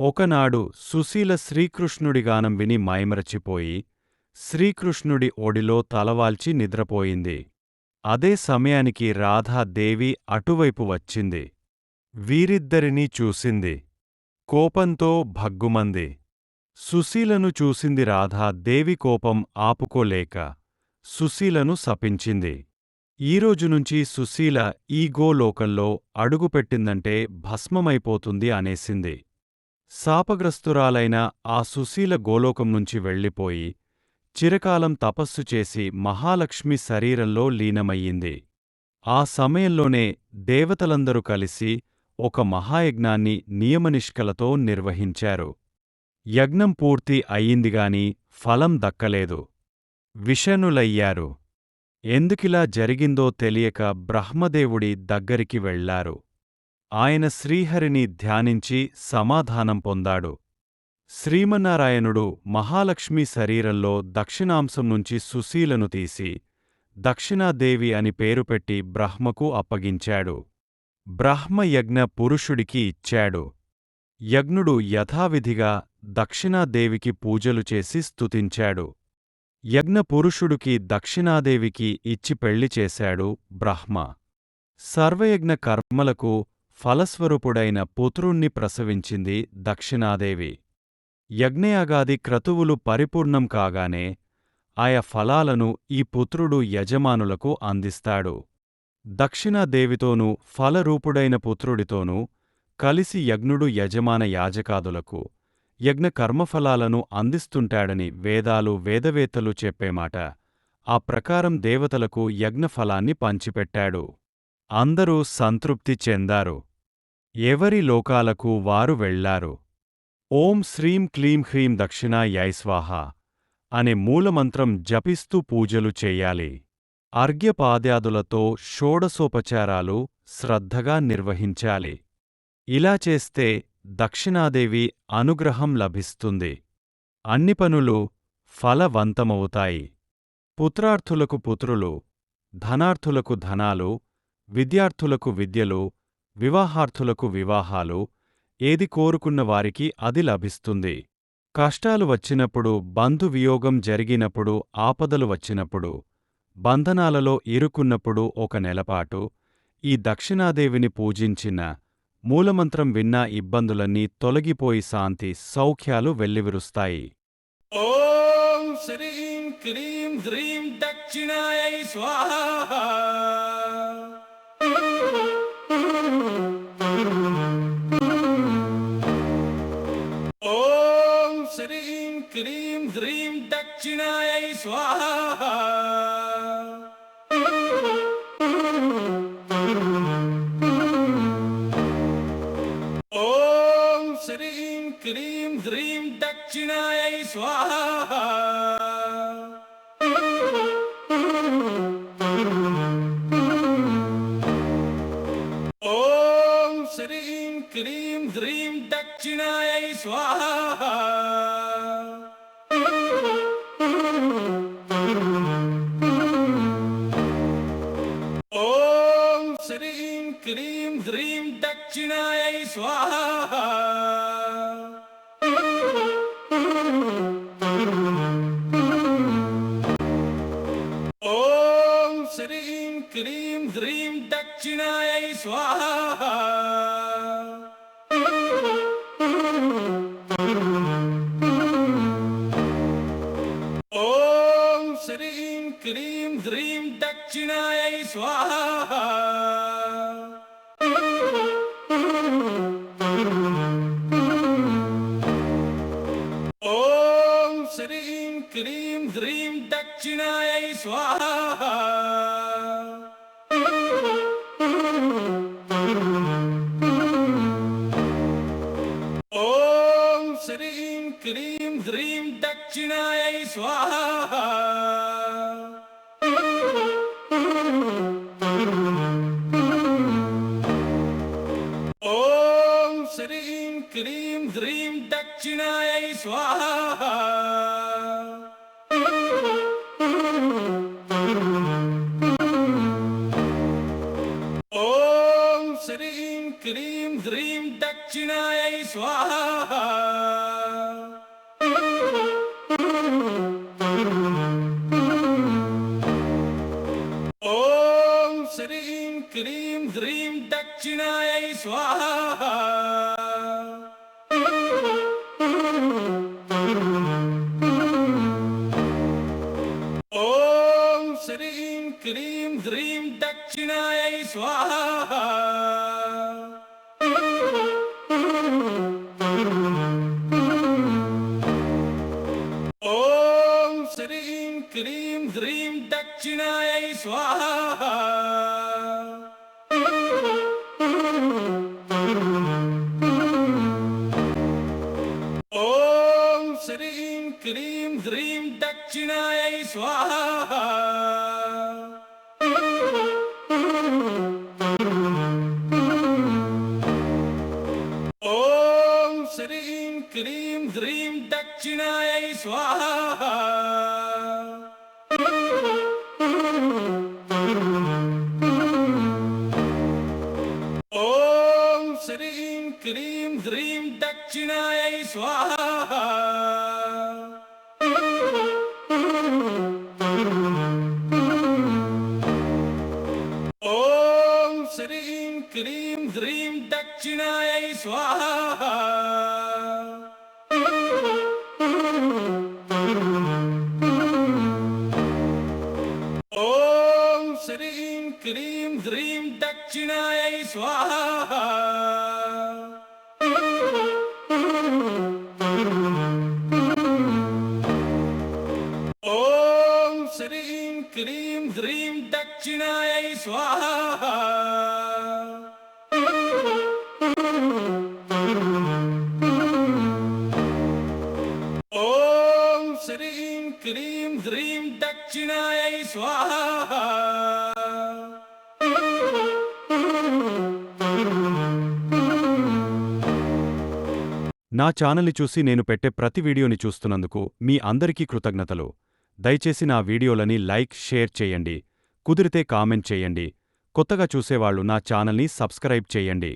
ఒకనాడు సుశీల శ్రీకృష్ణుడిగానం విని మైమరచిపోయి శ్రీకృష్ణుడి ఒడిలో తలవాల్చి నిద్రపోయింది. అదే సమయానికి రాధాదేవి అటువైపు వచ్చింది. వీరిద్దరినీ చూసింది. కోపంతో భగ్గుమంది. సుశీలను చూసింది రాధా దేవి కోపం ఆపుకోలేక సుశీలను శపించింది. ఈరోజు నుంచి సుశీల ఈ గోలోకంలో అడుగుపెట్టిందంటే భస్మమైపోతుంది అనేసింది. శాపగ్రస్తురాలైన ఆ సుశీల గోలోకం నుంచి వెళ్ళిపోయి చిరకాలం తపస్సు చేసి మహాలక్ష్మి శరీరంలో లీనమయ్యింది. ఆ సమయంలోనే దేవతలందరూ కలిసి ఒక మహాయజ్ఞాన్ని నియమనిష్కలతో నిర్వహించారు. యజ్ఞం పూర్తి అయ్యిందిగాని ఫలం దక్కలేదు. విషణులయ్యారు. ఎందుకిలా జరిగిందో తెలియక బ్రహ్మదేవుడి దగ్గరికి వెళ్ళారు. ఆయన శ్రీహరిని ధ్యానించి సమాధానం పొందాడు. శ్రీమన్నారాయణుడు మహాలక్ష్మి శరీరంలో దక్షిణాంశం నుంచి సుశీలను తీసి దక్షిణాదేవి అని పేరు పెట్టి బ్రహ్మకు అప్పగించాడు. బ్రహ్మయజ్ఞ పురుషుడికి ఇచ్చాడు. యజ్ఞుడు యథావిధిగా దక్షిణాదేవికి పూజలు చేసి స్తుతించాడు. యజ్ఞ పురుషుడికి దక్షిణాదేవికి ఇచ్చి పెళ్ళి చేశాడు బ్రహ్మ. సర్వయజ్ఞ కర్మలకు ఫలస్వరూపుడైన పుత్రుణ్ణి ప్రసవించింది దక్షిణాదేవి. యజ్ఞయాగాది క్రతువులు పరిపూర్ణం కాగానే ఆయా ఫలాలను ఈ పుత్రుడు యజమానులకు అందిస్తాడు. దక్షిణాదేవితోనూ ఫలరూపుడైన పుత్రుడితోనూ కలిసి యజ్ఞుడు యజమాన యాజకాదులకు యజ్ఞ కర్మఫలాలను అందిస్తుంటాడని వేదాలు వేదవేత్తలు చెప్పేమాట. ఆ ప్రకారం దేవతలకు యజ్ఞఫలాన్ని పంచిపెట్టాడు. అందరూ సంతృప్తి చెందారు. ఎవరి లోకాలకు వారు వెళ్ళారు ఓం శ్రీం క్లీం హ్రీం దక్షిణాయై స్వాహ అనే మూలమంత్రం జపిస్తూ పూజలు చెయ్యాలి అర్ఘ్యపాద్యాదులతో షోడసోపచారాలు శ్రద్ధగా నిర్వహించాలి. ఇలా చేస్తే దక్షిణాదేవి అనుగ్రహం లభిస్తుంది. అన్ని పనులు ఫలవంతమవుతాయి. పుత్రార్థులకు పుత్రులు ధనార్థులకు ధనాలు విద్యార్థులకు విద్యలు వివాహార్థులకు వివాహాలు ఏది కోరుకున్న వారికి అది లభిస్తుంది. కష్టాలు వచ్చినప్పుడు బంధువియోగం జరిగినప్పుడు ఆపదలు వచ్చినప్పుడు బంధనాలలో ఇరుకున్నప్పుడు ఒక నెలపాటు ఈ దక్షిణాదేవిని పూజించిన మూలమంత్రం విన్నా ఇబ్బందులన్నీ తొలగిపోయి శాంతి సౌఖ్యాలు వెల్లివిరుస్తాయి. ఓం శ్రీం క్లీం స్వాహ. ఓం శ్రీం క్లీం హ్రీం దక్షిణాయై స్వాహ. ఓం శ్రీం క్లీం హ్రీం దక్షిణాయై స్వాహ. श्रीं क्रीं ह्रीं दक्षिणायै स्वाहा ॐ श्रीं क्रीं ह्रीं दक्षिणायै स्वाहा ॐ श्रीं क्रीं दक्षिणायै स्वाहा ॐ श्रीं क्रीं ह्रीं दक्षिणायै स्वाहा ॐ श्रीं क्रीं ह्रीं दक्षिणायै स्वाहा दक्षिणाय स्वाहा ॐ श्रीं क्रीं ह्रीं दक्षिणाय स्वाहा ॐ श्रीं क्रीं ह्रीं दक्षिणाय स्वाहा క్లీం హ్రీం దక్షిణాయై స్వాహా. ఓం శ్రీం క్లీం హ్రీం దక్షిణాయై స్వాహా. ఓం శ్రీ क्लीं द्रीं दक्षिणायै स्वाहा ॐ श्रीं क्लीं द्रीं दक्षिणायै स्वाहा ॐ श्रीं क्लीं द्रीं दक्षिणायै स्वाहा दक्षिणायै स्वाहा ॐ श्रीं क्लीं द्रीं दक्षिणायै स्वाहा ॐ श्रीं क्लीं द्रीं दक्षिणायै स्वाहा దక్షిణాయ స్వాహ. ఓం శ్రీం క్రీం హ్రీం దక్షిణాయ స్వాహ. నా ఛానల్ని చూసి నేను పెట్టే ప్రతి వీడియోని చూస్తున్నందుకు మీ అందరికీ కృతజ్ఞతలు. దయచేసి నా వీడియోలని లైక్ షేర్ చేయండి. కుదిరితే కామెంట్ చేయండి. కొత్తగా చూసేవాళ్ళు నా ఛానల్ని సబ్స్క్రైబ్ చేయండి.